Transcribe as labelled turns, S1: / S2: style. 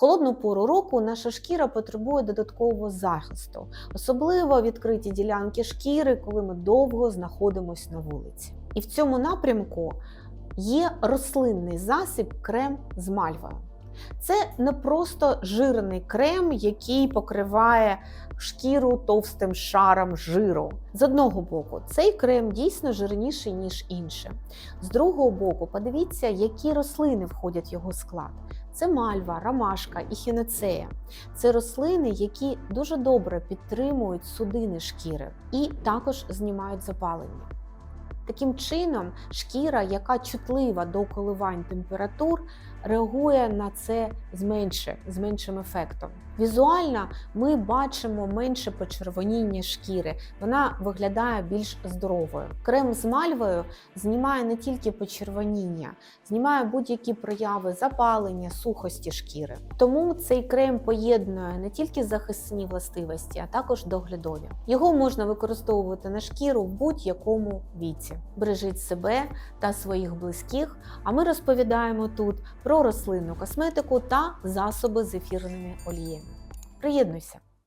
S1: Холодну пору року наша шкіра потребує додаткового захисту, особливо відкриті ділянки шкіри, коли ми довго знаходимося на вулиці. І в цьому напрямку є рослинний засіб крем з мальвою. Це не просто жирний крем, який покриває шкіру товстим шаром жиру. З одного боку, цей крем дійсно жирніший, ніж інші. З другого боку, подивіться, які рослини входять в його склад. Це мальва, ромашка і хінецея. Це рослини, які дуже добре підтримують судини шкіри і також знімають запалення. Таким чином, шкіра, яка чутлива до коливань температур, реагує на це з менше, з меншим ефектом. Візуально ми бачимо менше почервоніння шкіри, вона виглядає більш здоровою. Крем з мальвою знімає не тільки почервоніння, знімає будь-які прояви запалення, сухості шкіри. Тому цей крем поєднує не тільки захисні властивості, а також доглядові. Його можна використовувати на шкіру в будь-якому віці. Бережіть себе та своїх близьких. А ми розповідаємо тут про рослинну косметику та засоби з ефірними оліями. Приєднуйся!